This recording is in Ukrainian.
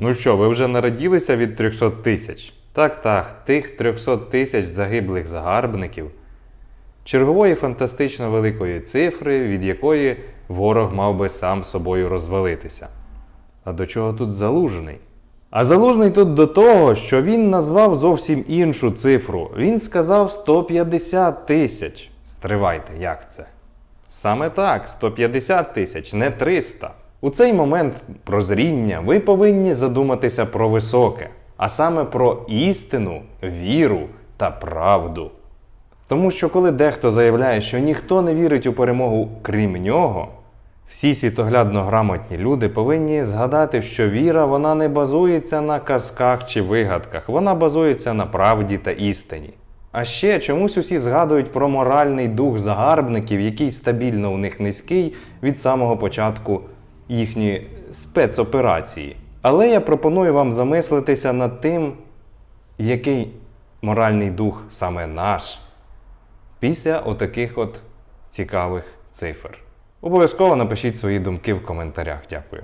Ну що, ви вже нараділися від 300 тисяч? Так, так, тих 300 тисяч загиблих загарбників, чергової фантастично великої цифри, від якої ворог мав би сам собою розвалитися. А до чого тут залужний? А залужний тут до того, що він назвав зовсім іншу цифру. Він сказав 150 тисяч. Стривайте, як це? Саме так, 150 тисяч, не 300. У цей момент прозріння ви повинні задуматися про високе, а саме про істину, віру та правду. Тому що коли дехто заявляє, що ніхто не вірить у перемогу крім нього, всі світоглядно грамотні люди повинні згадати, що віра вона не базується на казках чи вигадках, вона базується на правді та істині. А ще чомусь усі згадують про моральний дух загарбників, який стабільно у них низький від самого початку їхньої спецоперації. Але я пропоную вам замислитися над тим, який моральний дух саме наш після отаких от цікавих цифр. Обов'язково напишіть свої думки в коментарях. Дякую.